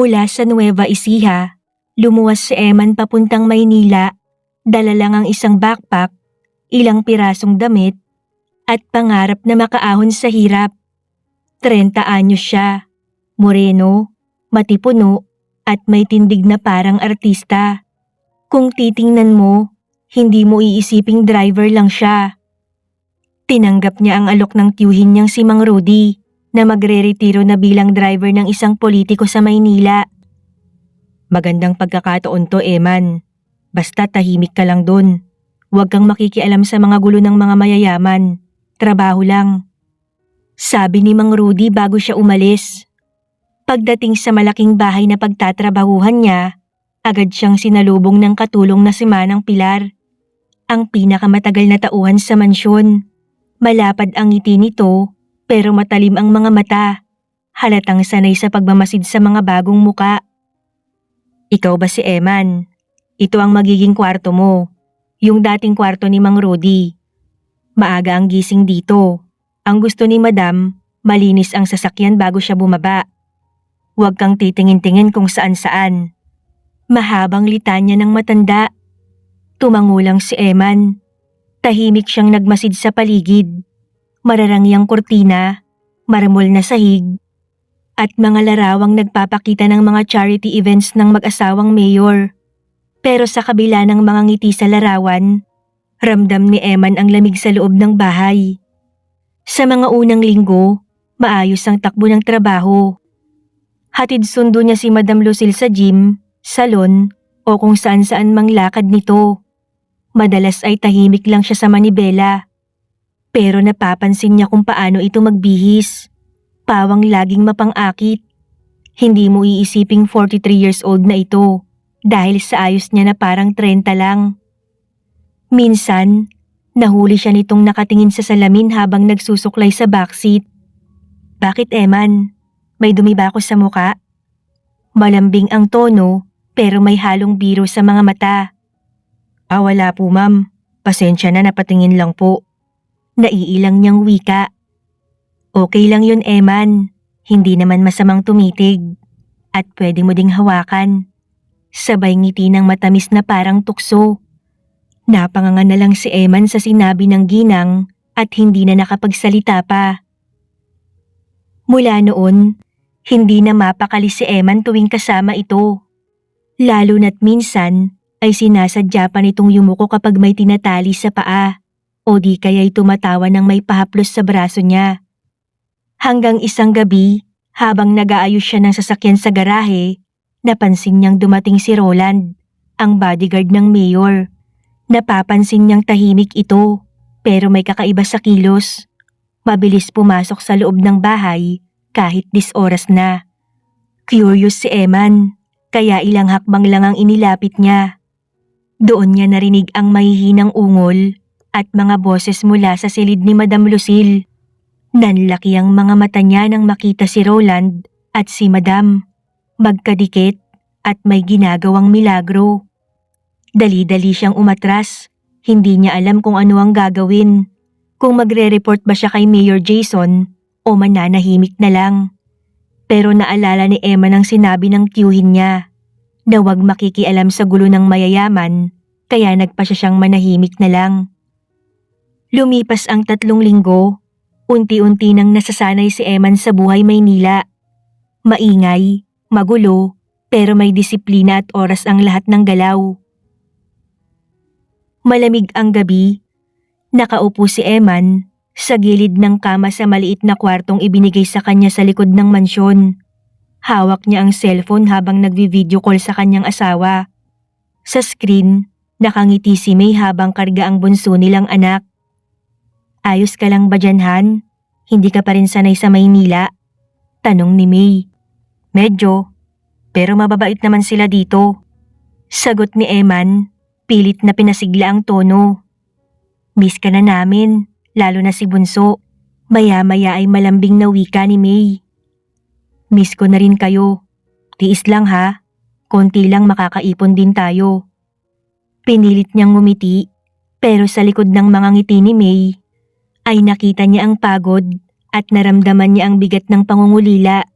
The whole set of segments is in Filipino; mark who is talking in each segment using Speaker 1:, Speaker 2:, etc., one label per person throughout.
Speaker 1: Mula sa Nueva Ecija, lumuwas si Eman papuntang Maynila, dala lang ang isang backpack, ilang pirasong damit, at pangarap na makaahon sa hirap. 30 anyos siya, moreno, matipuno, at may tindig na parang artista. Kung titingnan mo, hindi mo iisiping driver lang siya. Tinanggap niya ang alok ng tiyuhin niyang si Mang Rudy na magre-retiro na bilang driver ng isang politiko sa Maynila. Magandang pagkakataon to, Eman. Basta tahimik ka lang dun. Huwag kang makikialam sa mga gulo ng mga mayayaman. Trabaho lang. Sabi ni Mang Rudy bago siya umalis. Pagdating sa malaking bahay na pagtatrabahuhan niya, agad siyang sinalubong ng katulong na si Manang Pilar. Ang pinakamatagal na tauhan sa mansyon. Malapad ang ngiti nito pero matalim ang mga mata. Halatang sanay sa pagmamasid sa mga bagong muka. Ikaw ba si Eman? Ito ang magiging kwarto mo. Yung dating kwarto ni Mang Rudy. Maaga ang gising dito. Ang gusto ni Madam, malinis ang sasakyan bago siya bumaba. Huwag kang titingin-tingin kung saan-saan. Mahabang litanya ng matanda. Tumangulang si Eman. Tahimik siyang nagmasid sa paligid. Mararangyang kurtina, marmol na sahig, at mga larawang nagpapakita ng mga charity events ng mag-asawang mayor. Pero sa kabila ng mga ngiti sa larawan, ramdam ni Eman ang lamig sa loob ng bahay. Sa mga unang linggo, maayos ang takbo ng trabaho. Hatid sundo niya si Madam Lucille sa gym, salon, o kung saan saan mang lakad nito. Madalas ay tahimik lang siya sa manibela. Pero napapansin niya kung paano ito magbihis. Pawang laging mapang-akit. Hindi mo iisiping 43 years old na ito dahil sa ayos niya na parang 30 lang. Minsan, nahuli siya nitong nakatingin sa salamin habang nagsusuklay sa backseat. Bakit Eman? May dumi ba ako sa muka? Malambing ang tono pero may halong biro sa mga mata. Ah wala po ma'am. Pasensya na napatingin lang po. Naiilang niyang wika. Okay lang yun Eman. Hindi naman masamang tumitig. At pwede mo ding hawakan. Sabay ngiti ng matamis na parang tukso. Napanganga na lang si Eman sa sinabi ng ginang at hindi na nakapagsalita pa. Mula noon, hindi na mapakali si Eman tuwing kasama ito. Lalo na't minsan ay sinasadya pa nitong yumuko kapag may tinatali sa paa o di kaya'y tumatawa ng may pahaplos sa braso niya. Hanggang isang gabi, habang nag-aayos siya ng sasakyan sa garahe, napansin niyang dumating si Roland, ang bodyguard ng mayor. Napapansin niyang tahimik ito, pero may kakaiba sa kilos. Mabilis pumasok sa loob ng bahay kahit dis oras na. Curious si Eman, kaya ilang hakbang lang ang inilapit niya. Doon niya narinig ang mahihinang ungol at mga boses mula sa silid ni Madam Lucille. Nanlaki ang mga mata niya nang makita si Roland at si Madam. Magkadikit at may ginagawang milagro. Dali-dali siyang umatras. Hindi niya alam kung ano ang gagawin. Kung magre-report ba siya kay Mayor Jason o mananahimik na lang. Pero naalala ni Emma ng sinabi ng tiyuhin niya na huwag makikialam sa gulo ng mayayaman kaya nagpa siya siyang manahimik na lang. Lumipas ang tatlong linggo, unti-unti nang nasasanay si Eman sa buhay Maynila. Maingay, magulo, pero may disiplina at oras ang lahat ng galaw. Malamig ang gabi, nakaupo si Eman sa gilid ng kama sa maliit na kwartong ibinigay sa kanya sa likod ng mansyon. Hawak niya ang cellphone habang nagvi-video call sa kanyang asawa. Sa screen, nakangiti si May habang karga ang bunso nilang anak. Ayos ka lang ba dyan, Han? Hindi ka pa rin sanay sa Maynila? Tanong ni May. Medyo. Pero mababait naman sila dito. Sagot ni Eman, pilit na pinasigla ang tono. Miss ka na namin, lalo na si Bunso. Maya-maya ay malambing na wika ni May. Miss ko na rin kayo. Tiis lang ha. Konti lang makakaipon din tayo. Pinilit niyang ngumiti, pero sa likod ng mga ngiti ni May, ay nakita niya ang pagod at naramdaman niya ang bigat ng pangungulila.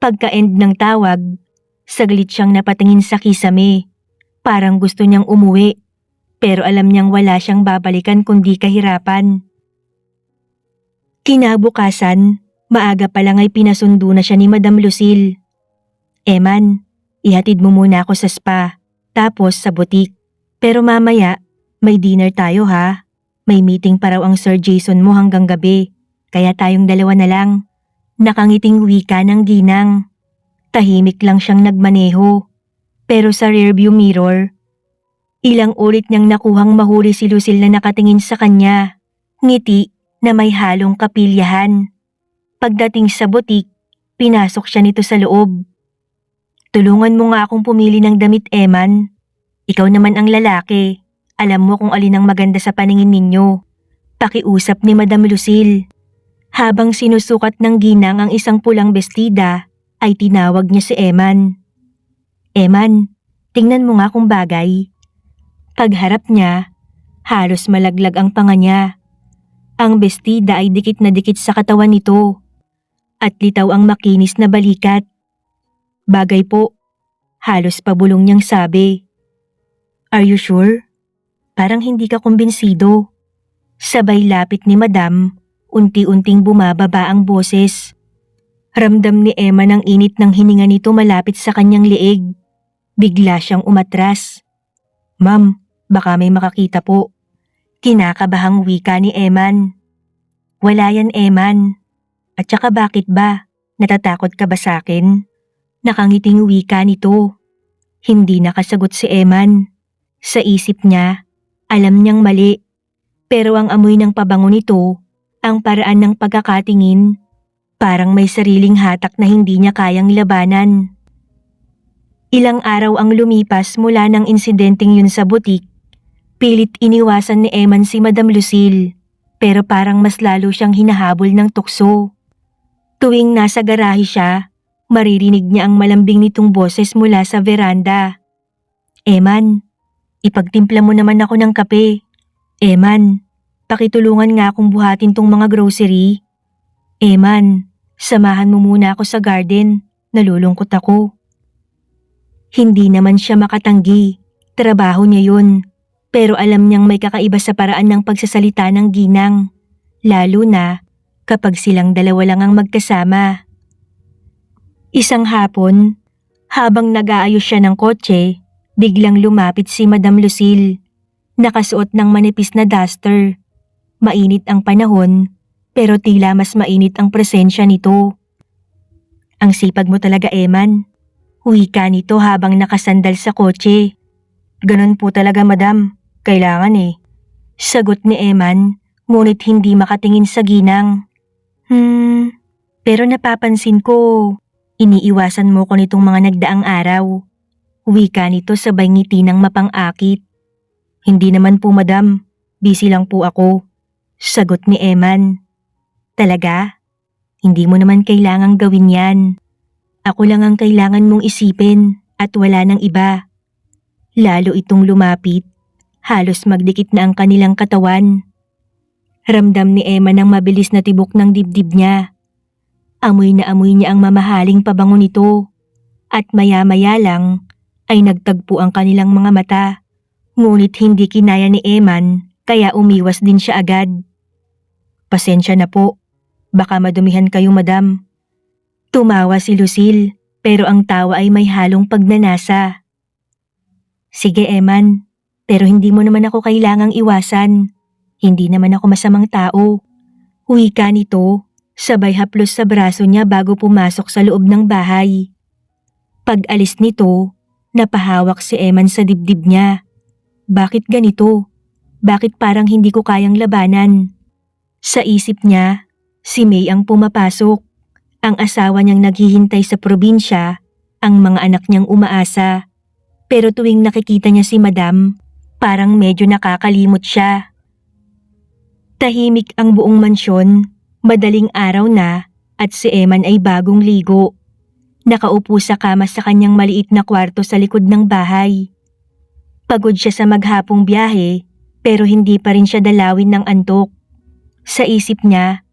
Speaker 1: Pagka-end ng tawag, Saglit siyang napatingin sa kisame. Parang gusto niyang umuwi. Pero alam niyang wala siyang babalikan kundi kahirapan. Kinabukasan, maaga pa lang ay pinasundo na siya ni Madam Lucille. Eman, ihatid mo muna ako sa spa, tapos sa butik. Pero mamaya, may dinner tayo ha. May meeting pa raw ang Sir Jason mo hanggang gabi, kaya tayong dalawa na lang. Nakangiting wika ng ginang. Tahimik lang siyang nagmaneho. Pero sa rearview mirror, ilang ulit niyang nakuhang mahuli si Lucille na nakatingin sa kanya. Ngiti na may halong kapilyahan. Pagdating sa butik, pinasok siya nito sa loob. Tulungan mo nga akong pumili ng damit, Eman. Ikaw naman ang lalaki. Alam mo kung alin ang maganda sa paningin ninyo. Pakiusap ni Madam Lucille. Habang sinusukat ng ginang ang isang pulang bestida, ay tinawag niya si Eman. Eman, tingnan mo nga kung bagay. Pagharap niya, halos malaglag ang panga niya. Ang bestida ay dikit na dikit sa katawan nito. At litaw ang makinis na balikat. Bagay po, halos pabulong niyang sabi. Are you sure? Parang hindi ka kumbinsido. Sabay lapit ni Madam, unti-unting bumababa ang boses. Ramdam ni Emma ng init ng hininga nito malapit sa kanyang leeg. Bigla siyang umatras. Ma'am, baka may makakita po. Kinakabahang wika ni Eman. Wala yan, Eman. At saka bakit ba? Natatakot ka ba sa akin? Nakangiting wika nito. Hindi nakasagot si Eman. Sa isip niya, alam niyang mali. Pero ang amoy ng pabango nito, ang paraan ng pagkakatingin, parang may sariling hatak na hindi niya kayang labanan. Ilang araw ang lumipas mula ng insidenteng yun sa butik. Pilit iniwasan ni Eman si Madam Lucille, pero parang mas lalo siyang hinahabol ng tukso. Tuwing nasa garahe siya, maririnig niya ang malambing nitong boses mula sa veranda. Eman, ipagtimpla mo naman ako ng kape. Eman, pakitulungan nga akong buhatin tong mga grocery. Eman, samahan mo muna ako sa garden. Nalulungkot ako. Hindi naman siya makatanggi. Trabaho niya yun. Pero alam niyang may kakaiba sa paraan ng pagsasalita ng ginang. Lalo na kapag silang dalawa lang ang magkasama. Isang hapon, habang nag-aayos siya ng kotse, biglang lumapit si Madam Lucille. Nakasuot ng manipis na duster. Mainit ang panahon, pero tila mas mainit ang presensya nito. Ang sipag mo talaga, Eman. Wika nito habang nakasandal sa kotse. Ganon po talaga, madam. Kailangan eh. Sagot ni Eman, ngunit hindi makatingin sa ginang. Hmm, pero napapansin ko, iniiwasan mo ko nitong mga nagdaang araw. Wika nito sabay ngiti ng mapang-akit. Hindi naman po madam, busy lang po ako. Sagot ni Eman. Talaga? Hindi mo naman kailangang gawin yan. Ako lang ang kailangan mong isipin at wala nang iba. Lalo itong lumapit, halos magdikit na ang kanilang katawan. Ramdam ni Emma ng mabilis na tibok ng dibdib niya. Amoy na amoy niya ang mamahaling pabango nito. At maya-maya lang ay nagtagpo ang kanilang mga mata. Ngunit hindi kinaya ni Eman kaya umiwas din siya agad. Pasensya na po. Baka madumihan kayo madam. Tumawa si Lucille pero ang tawa ay may halong pagnanasa. Sige Eman, pero hindi mo naman ako kailangang iwasan. Hindi naman ako masamang tao. Wika nito, sabay haplos sa braso niya bago pumasok sa loob ng bahay. Pag alis nito, napahawak si Eman sa dibdib niya. Bakit ganito? Bakit parang hindi ko kayang labanan? Sa isip niya, si May ang pumapasok. Ang asawa niyang naghihintay sa probinsya, ang mga anak niyang umaasa. Pero tuwing nakikita niya si Madam, parang medyo nakakalimot siya. Tahimik ang buong mansyon, madaling araw na at si Eman ay bagong ligo. Nakaupo sa kama sa kanyang maliit na kwarto sa likod ng bahay. Pagod siya sa maghapong biyahe pero hindi pa rin siya dalawin ng antok. Sa isip niya,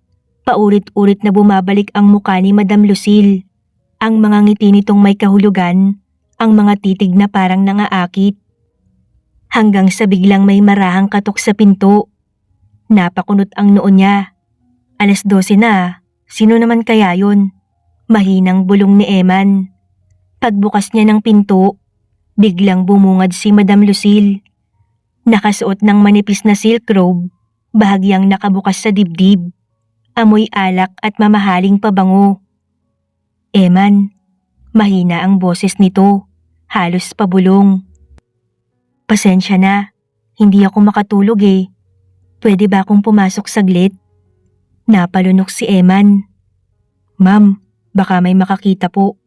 Speaker 1: paulit-ulit na bumabalik ang muka ni Madam Lucille. Ang mga ngiti nitong may kahulugan ang mga titig na parang nangaakit. Hanggang sa biglang may marahang katok sa pinto. Napakunot ang noo niya. Alas 12 na, sino naman kaya yun? Mahinang bulong ni Eman. Pagbukas niya ng pinto, biglang bumungad si Madam Lucille. Nakasuot ng manipis na silk robe, bahagyang nakabukas sa dibdib. Amoy alak at mamahaling pabango. Eman, mahina ang boses nito, halos pabulong. Pasensya na, hindi ako makatulog eh. Pwede ba akong pumasok saglit? Napalunok si Eman. Ma'am, baka may makakita po.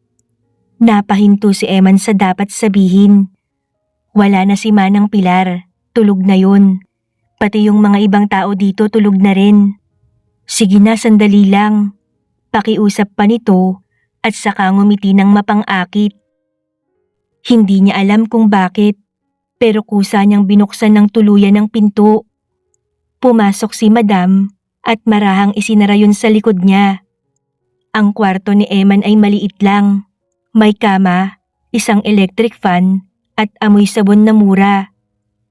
Speaker 1: Napahinto si Eman sa dapat sabihin. Wala na si Manang Pilar, tulog na yun. Pati yung mga ibang tao dito tulog na rin. Sige na, sandali lang. Pakiusap pa nito at saka ngumiti ng mapang-akit. Hindi niya alam kung bakit, pero kusa niyang binuksan ng tuluyan ng pinto. Pumasok si Madam at marahang isinara yun sa likod niya. Ang kwarto ni Eman ay maliit lang. May kama, isang electric fan at amoy sabon na mura.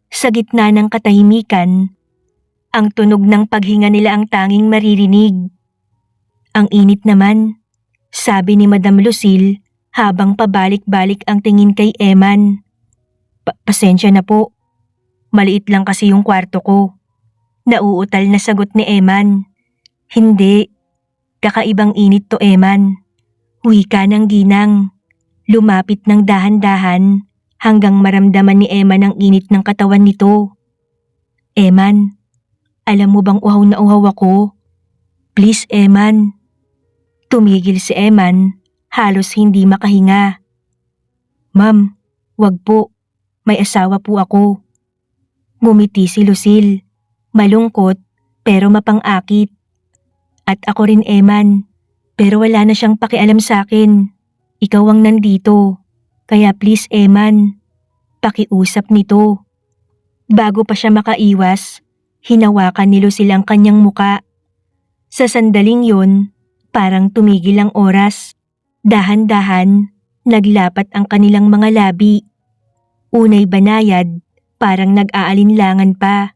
Speaker 1: Sa gitna ng katahimikan, ang tunog ng paghinga nila ang tanging maririnig. Ang init naman, sabi ni Madam Lucille habang pabalik-balik ang tingin kay Eman. Pa- pasensya na po. Maliit lang kasi yung kwarto ko. Nauutal na sagot ni Eman. Hindi. Kakaibang init to Eman. Wika ng ginang. Lumapit ng dahan-dahan hanggang maramdaman ni Eman ang init ng katawan nito. Eman, alam mo bang uhaw na uhaw ako? Please, Eman. Tumigil si Eman, halos hindi makahinga. Ma'am, wag po. May asawa po ako. Ngumiti si Lucille. Malungkot, pero mapang-akit. At ako rin, Eman. Pero wala na siyang pakialam sa akin. Ikaw ang nandito. Kaya please, Eman. Pakiusap nito. Bago pa siya makaiwas, Hinawakan ni Lucille ang kanyang muka. Sa sandaling yun, parang tumigil ang oras. Dahan-dahan, naglapat ang kanilang mga labi. Unay banayad, parang nag-aalinlangan pa.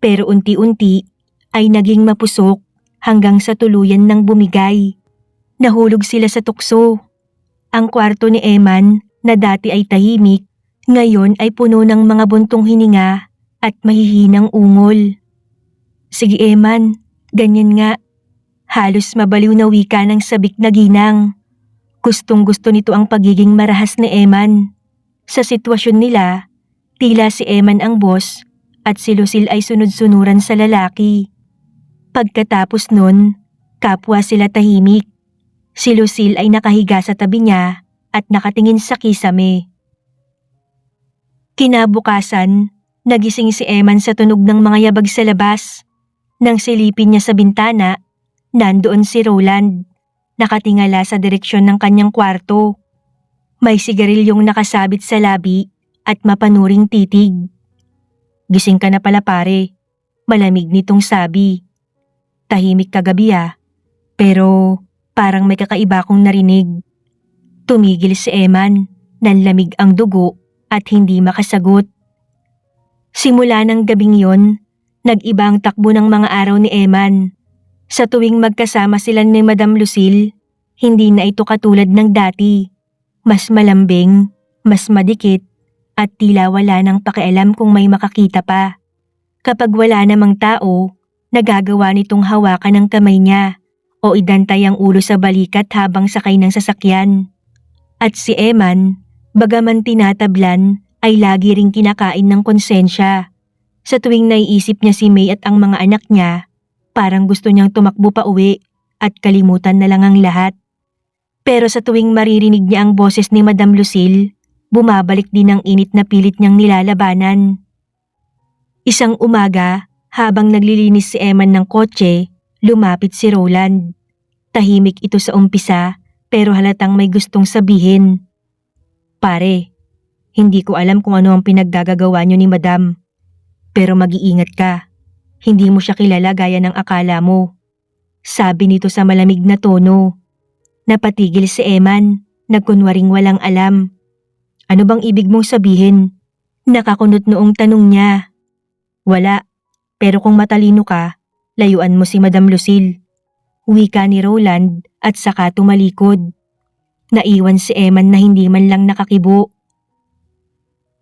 Speaker 1: Pero unti-unti ay naging mapusok hanggang sa tuluyan ng bumigay. Nahulog sila sa tukso. Ang kwarto ni Eman na dati ay tahimik, ngayon ay puno ng mga buntong hininga at mahihinang ungol. Sige Eman, ganyan nga. Halos mabaliw na wika ng sabik na ginang. Gustong gusto nito ang pagiging marahas ni Eman. Sa sitwasyon nila, tila si Eman ang boss at si Lucille ay sunod-sunuran sa lalaki. Pagkatapos nun, kapwa sila tahimik. Si Lucille ay nakahiga sa tabi niya at nakatingin sa kisame. Kinabukasan, Nagising si Eman sa tunog ng mga yabag sa labas. Nang silipin niya sa bintana, nandoon si Roland. Nakatingala sa direksyon ng kanyang kwarto. May sigarilyong nakasabit sa labi at mapanuring titig. Gising ka na pala pare. Malamig nitong sabi. Tahimik kagabi ah. Pero parang may kakaiba akong narinig. Tumigil si Eman, nanlamig ang dugo at hindi makasagot. Simula ng gabing yon, nag-iba ang takbo ng mga araw ni Eman. Sa tuwing magkasama sila ni Madam Lucille, hindi na ito katulad ng dati. Mas malambing, mas madikit, at tila wala nang pakialam kung may makakita pa. Kapag wala namang tao, nagagawa nitong hawakan ng kamay niya o idantay ang ulo sa balikat habang sakay ng sasakyan. At si Eman, bagaman tinatablan, ay lagi ring kinakain ng konsensya. Sa tuwing naiisip niya si May at ang mga anak niya, parang gusto niyang tumakbo pa uwi at kalimutan na lang ang lahat. Pero sa tuwing maririnig niya ang boses ni Madam Lucille, bumabalik din ang init na pilit niyang nilalabanan. Isang umaga, habang naglilinis si Eman ng kotse, lumapit si Roland. Tahimik ito sa umpisa, pero halatang may gustong sabihin. Pare, hindi ko alam kung ano ang pinaggagagawa niyo ni Madam. Pero mag-iingat ka. Hindi mo siya kilala gaya ng akala mo. Sabi nito sa malamig na tono. Napatigil si Eman, nagkunwaring walang alam. Ano bang ibig mong sabihin? Nakakunot noong tanong niya. Wala, pero kung matalino ka, layuan mo si Madam Lucille. Wika ni Roland at saka tumalikod. Naiwan si Eman na hindi man lang nakakibo.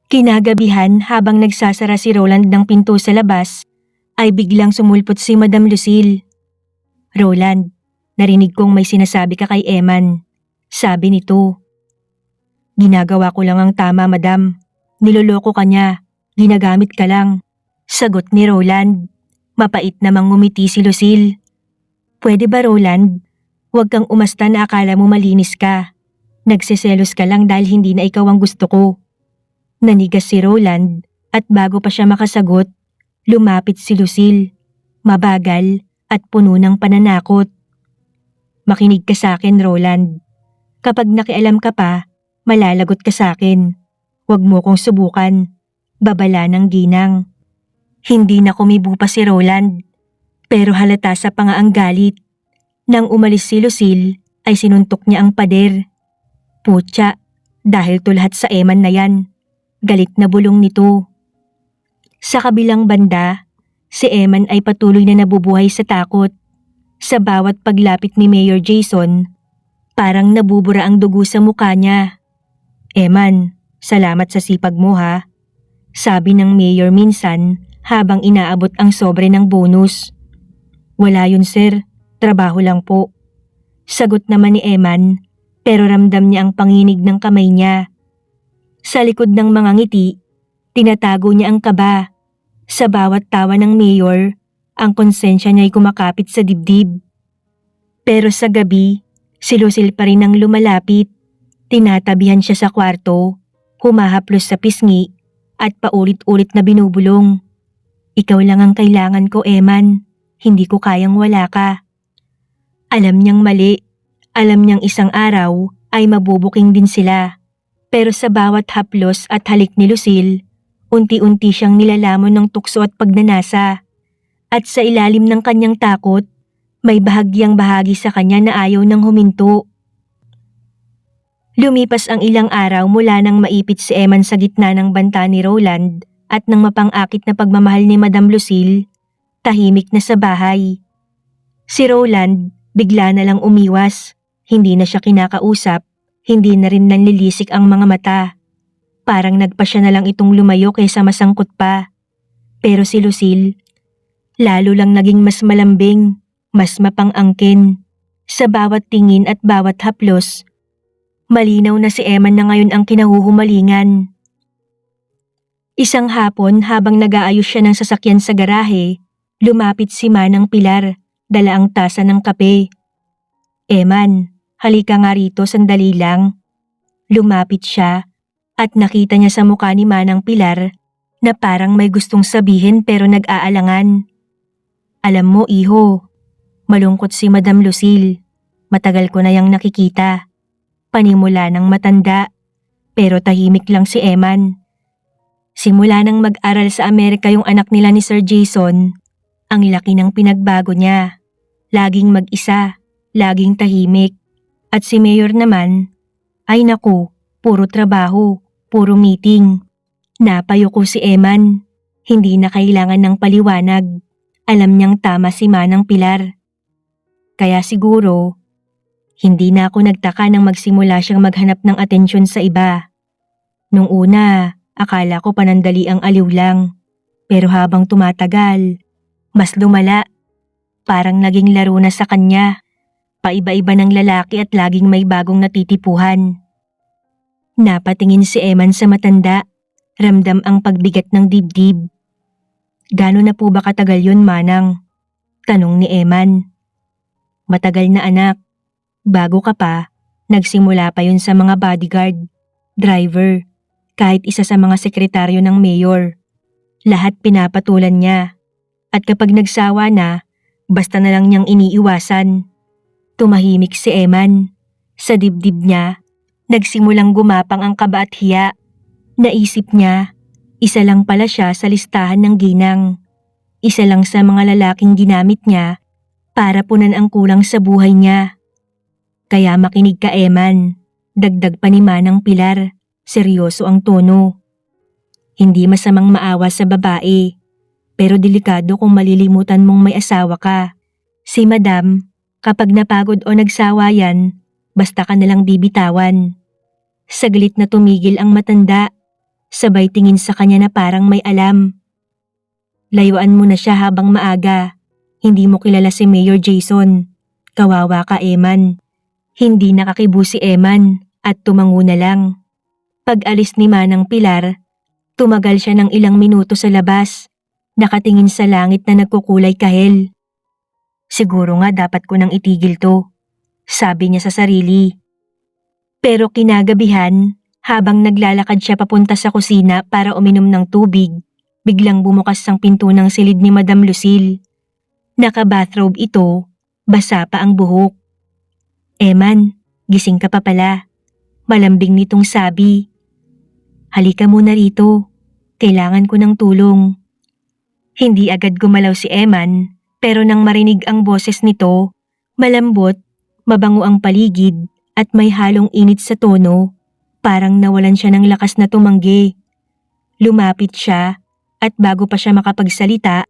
Speaker 1: Kinagabihan habang nagsasara si Roland ng pinto sa labas, ay biglang sumulpot si Madam Lucille. Roland, narinig kong may sinasabi ka kay Eman. Sabi nito. Ginagawa ko lang ang tama, madam. Niloloko ka niya. Ginagamit ka lang. Sagot ni Roland. Mapait namang ngumiti si Lucille. Pwede ba Roland? Huwag kang umasta na akala mo malinis ka. Nagseselos ka lang dahil hindi na ikaw ang gusto ko. Nanigas si Roland at bago pa siya makasagot, lumapit si Lucille. Mabagal at puno ng pananakot. Makinig ka sa akin, Roland. Kapag nakialam ka pa, malalagot ka sa akin. Huwag mo kong subukan. Babala ng ginang. Hindi na kumibo pa si Roland. Pero halata sa pangaang galit. Nang umalis si Lucille, ay sinuntok niya ang pader. Putya, dahil to lahat sa eman na yan. Galit na bulong nito. Sa kabilang banda, si Eman ay patuloy na nabubuhay sa takot. Sa bawat paglapit ni Mayor Jason, parang nabubura ang dugo sa mukha niya. Eman, salamat sa sipag mo ha. Sabi ng mayor minsan habang inaabot ang sobre ng bonus. Wala yun sir, trabaho lang po. Sagot naman ni Eman pero ramdam niya ang panginig ng kamay niya. Sa likod ng mga ngiti, tinatago niya ang kaba. Sa bawat tawa ng mayor, ang konsensya niya ay kumakapit sa dibdib. Pero sa gabi, si Lucille pa rin ang lumalapit. Tinatabihan siya sa kwarto, humahaplos sa pisngi, at paulit-ulit na binubulong. Ikaw lang ang kailangan ko, Eman. Hindi ko kayang wala ka. Alam niyang mali. Alam niyang isang araw ay mabubuking din sila. Pero sa bawat haplos at halik ni Lucille, unti-unti siyang nilalamon ng tukso at pagnanasa. At sa ilalim ng kanyang takot, may bahagyang bahagi sa kanya na ayaw nang huminto. Lumipas ang ilang araw mula nang maipit si Eman sa gitna ng banta ni Roland at nang mapang-akit na pagmamahal ni Madam Lucille, tahimik na sa bahay. Si Roland bigla na lang umiwas, hindi na siya kinakausap, hindi na rin nanlilisik ang mga mata. Parang nagpa siya na lang itong lumayo kaysa masangkot pa. Pero si Lucille, lalo lang naging mas malambing, mas mapang-angkin. Sa bawat tingin at bawat haplos, malinaw na si Eman na ngayon ang kinahuhumalingan. Isang hapon habang nag-aayos siya ng sasakyan sa garahe, lumapit si Manang Pilar, dala ang tasa ng kape. Eman, halika nga rito sandali lang. Lumapit siya at nakita niya sa mukha ni Manang Pilar na parang may gustong sabihin pero nag-aalangan. Alam mo iho, malungkot si Madam Lucille. Matagal ko na yang nakikita. Panimula ng matanda, pero tahimik lang si Eman. Simula nang mag-aral sa Amerika yung anak nila ni Sir Jason, ang laki ng pinagbago niya. Laging mag-isa, laging tahimik. At si Mayor naman, ay naku, puro trabaho, puro meeting. Napayo ko si Eman. Hindi na kailangan ng paliwanag. Alam niyang tama si Manang Pilar. Kaya siguro, hindi na ako nagtaka nang magsimula siyang maghanap ng atensyon sa iba. Nung una, akala ko panandali ang aliw lang. Pero habang tumatagal, mas lumala. Parang naging laro na sa kanya. Paiba-iba ng lalaki at laging may bagong natitipuhan. Napatingin si Eman sa matanda. Ramdam ang pagbigat ng dibdib. Gano'n na po ba katagal yun, Manang? Tanong ni Eman. Matagal na anak. Bago ka pa, nagsimula pa yun sa mga bodyguard, driver, kahit isa sa mga sekretaryo ng mayor. Lahat pinapatulan niya. At kapag nagsawa na, basta na lang niyang iniiwasan. Tumahimik si Eman. Sa dibdib niya, nagsimulang gumapang ang kaba at hiya. Naisip niya, isa lang pala siya sa listahan ng ginang. Isa lang sa mga lalaking ginamit niya para punan ang kulang sa buhay niya. Kaya makinig ka Eman, dagdag pa ni Manang Pilar. Seryoso ang tono. Hindi masamang maawa sa babae, pero delikado kung malilimutan mong may asawa ka. Si madam, kapag napagod o nagsawa yan, basta ka nalang bibitawan. Saglit na tumigil ang matanda, sabay tingin sa kanya na parang may alam. Layuan mo na siya habang maaga. Hindi mo kilala si Mayor Jason. Kawawa ka, Eman. Hindi nakakibu si Eman at tumango na lang. Pag alis ni Manang Pilar, tumagal siya ng ilang minuto sa labas, nakatingin sa langit na nagkukulay kahel. Siguro nga dapat ko nang itigil to, sabi niya sa sarili. Pero kinagabihan, habang naglalakad siya papunta sa kusina para uminom ng tubig, biglang bumukas ang pinto ng silid ni Madam Lucille. Naka-bathrobe ito, basa pa ang buhok. Eman, gising ka pa pala. Malambing nitong sabi. Halika muna rito. Kailangan ko ng tulong. Hindi agad gumalaw si Eman, pero nang marinig ang boses nito, malambot, mabango ang paligid at may halong init sa tono, parang nawalan siya ng lakas na tumanggi. Lumapit siya at bago pa siya makapagsalita,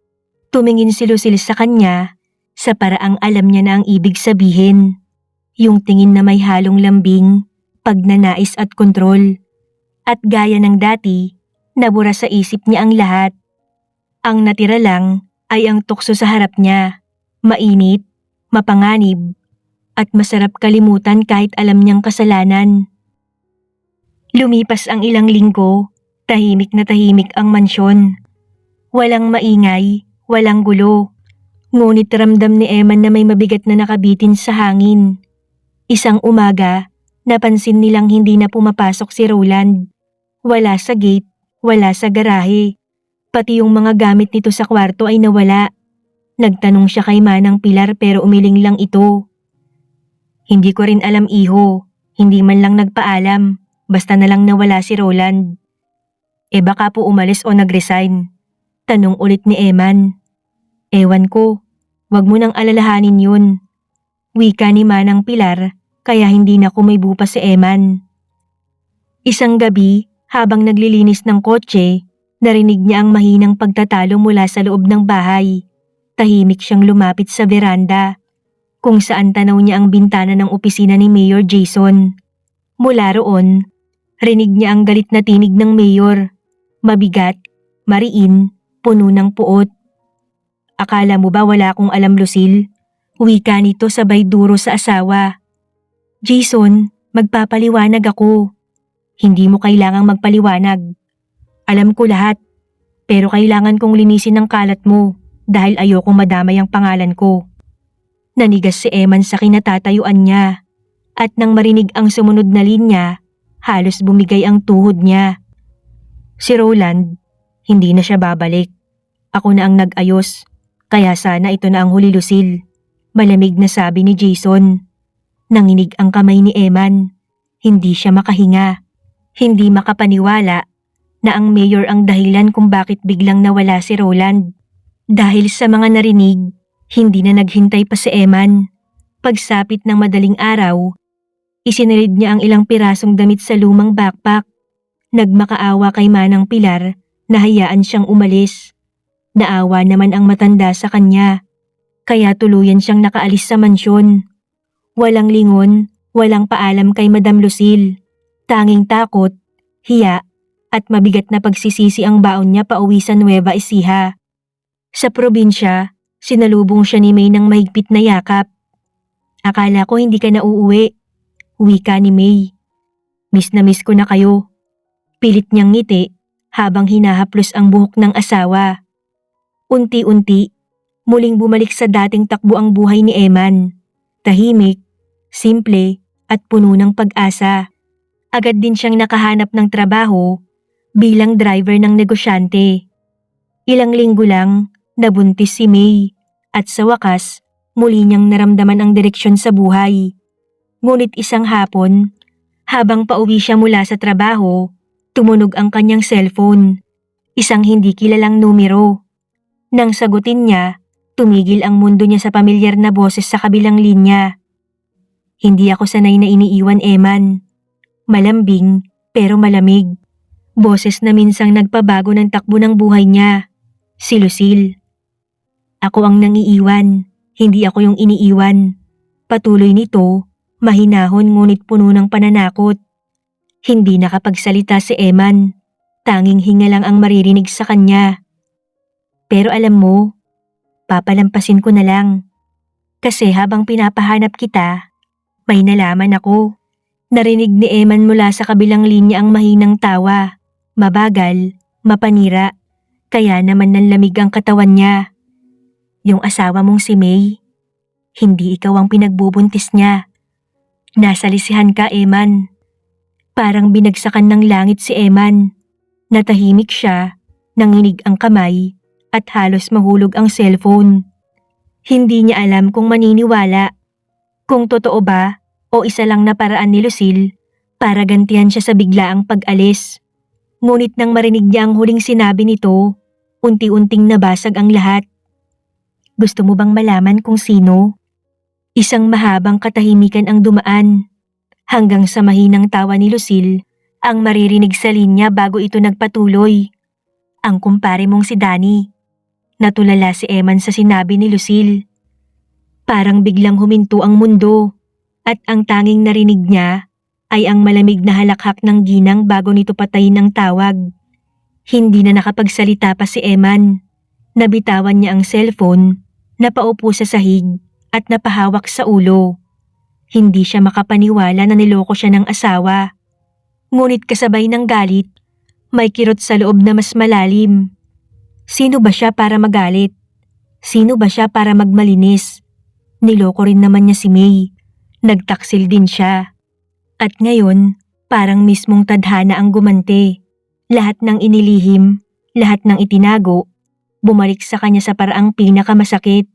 Speaker 1: tumingin si Lucille sa kanya sa paraang alam niya na ang ibig sabihin. Yung tingin na may halong lambing, pagnanais at kontrol. At gaya ng dati, nabura sa isip niya ang lahat. Ang natira lang ay ang tukso sa harap niya. Mainit, mapanganib, at masarap kalimutan kahit alam niyang kasalanan. Lumipas ang ilang linggo, tahimik na tahimik ang mansyon. Walang maingay, walang gulo. Ngunit ramdam ni Eman na may mabigat na nakabitin sa hangin. Isang umaga, napansin nilang hindi na pumapasok si Roland. Wala sa gate, wala sa garahe. Pati yung mga gamit nito sa kwarto ay nawala. Nagtanong siya kay Manang Pilar pero umiling lang ito. Hindi ko rin alam iho, hindi man lang nagpaalam, basta na lang nawala si Roland. E baka po umalis o nagresign. Tanong ulit ni Eman. Ewan ko, wag mo nang alalahanin yun. Wika ni Manang Pilar, kaya hindi na kumibo pa si Eman. Isang gabi, habang naglilinis ng kotse, narinig niya ang mahinang pagtatalo mula sa loob ng bahay. Tahimik siyang lumapit sa veranda, kung saan tanaw niya ang bintana ng opisina ni Mayor Jason. Mula roon, rinig niya ang galit na tinig ng mayor. Mabigat, mariin, puno ng puot. Akala mo ba wala akong alam, Lucille? Wika nito sabay duro sa asawa. Jason, magpapaliwanag ako. Hindi mo kailangang magpaliwanag. Alam ko lahat, pero kailangan kong linisin ang kalat mo dahil ayokong madamay ang pangalan ko. Nanigas si Eman sa kinatatayuan niya at nang marinig ang sumunod na linya, halos bumigay ang tuhod niya. Si Roland, hindi na siya babalik. Ako na ang nag-ayos, kaya sana ito na ang huli Lucille. Malamig na sabi ni Jason. Nanginig ang kamay ni Eman. Hindi siya makahinga. Hindi makapaniwala na ang mayor ang dahilan kung bakit biglang nawala si Roland. Dahil sa mga narinig, hindi na naghintay pa si Eman. Pagsapit ng madaling araw, isinilid niya ang ilang pirasong damit sa lumang backpack. Nagmakaawa kay Manang Pilar na hayaan siyang umalis. Naawa naman ang matanda sa kanya, kaya tuluyan siyang nakaalis sa mansyon. Walang lingon, walang paalam kay Madam Lucille. Tanging takot, hiya, at mabigat na pagsisisi ang baon niya pauwi sa Nueva Ecija. Sa probinsya, sinalubong siya ni May ng mahigpit na yakap. Akala ko hindi ka na uuwi. Wika ni May. Miss na miss ko na kayo. Pilit niyang ngiti habang hinahaplos ang buhok ng asawa. Unti-unti, muling bumalik sa dating takbo ang buhay ni Eman. Tahimik, simple, at puno ng pag-asa. Agad din siyang nakahanap ng trabaho bilang driver ng negosyante. Ilang linggo lang, nabuntis si May at sa wakas, muli niyang naramdaman ang direksyon sa buhay. Ngunit isang hapon, habang pauwi siya mula sa trabaho, tumunog ang kanyang cellphone. Isang hindi kilalang numero. Nang sagutin niya, tumigil ang mundo niya sa pamilyar na boses sa kabilang linya. Hindi ako sanay na iniiwan, Eman. Malambing, pero malamig. Boses na minsang nagpabago ng takbo ng buhay niya. Si Lucille. Ako ang nangiiwan, hindi ako yung iniiwan. Patuloy nito, mahinahon ngunit puno ng pananakot. Hindi nakapagsalita si Eman. Tanging hinga lang ang maririnig sa kanya. Pero alam mo, papalampasin ko na lang. Kasi habang pinapahanap kita, may nalaman ako. Narinig ni Eman mula sa kabilang linya ang mahinang tawa. Mabagal, mapanira, kaya naman nanlamig ang katawan niya. Yung asawa mong si May, hindi ikaw ang pinagbubuntis niya. Nasa lisihan ka, Eman. Parang binagsakan ng langit si Eman. Natahimik siya, nanginig ang kamay, at halos mahulog ang cellphone. Hindi niya alam kung maniniwala. Kung totoo ba o isa lang na paraan ni Lucille para gantihan siya sa biglaang pag-alis. Ngunit nang marinig niya ang huling sinabi nito, unti-unting nabasag ang lahat. Gusto mo bang malaman kung sino? Isang mahabang katahimikan ang dumaan. Hanggang sa mahinang tawa ni Lucille, ang maririnig sa linya bago ito nagpatuloy. Ang kumpare mong si Danny. Natulala si Eman sa sinabi ni Lucille. Parang biglang huminto ang mundo at ang tanging narinig niya ay ang malamig na halakhak ng ginang bago nito patayin ang tawag. Hindi na nakapagsalita pa si Eman. Nabitawan niya ang cellphone, napaupo sa sahig at napahawak sa ulo. Hindi siya makapaniwala na niloko siya ng asawa. Ngunit kasabay ng galit, may kirot sa loob na mas malalim. Sino ba siya para magalit? Sino ba siya para magmalinis? Niloko rin naman niya si May. Nagtaksil din siya. At ngayon, parang mismong tadhana ang gumante. Lahat ng inilihim, lahat ng itinago, bumalik sa kanya sa paraang pinakamasakit.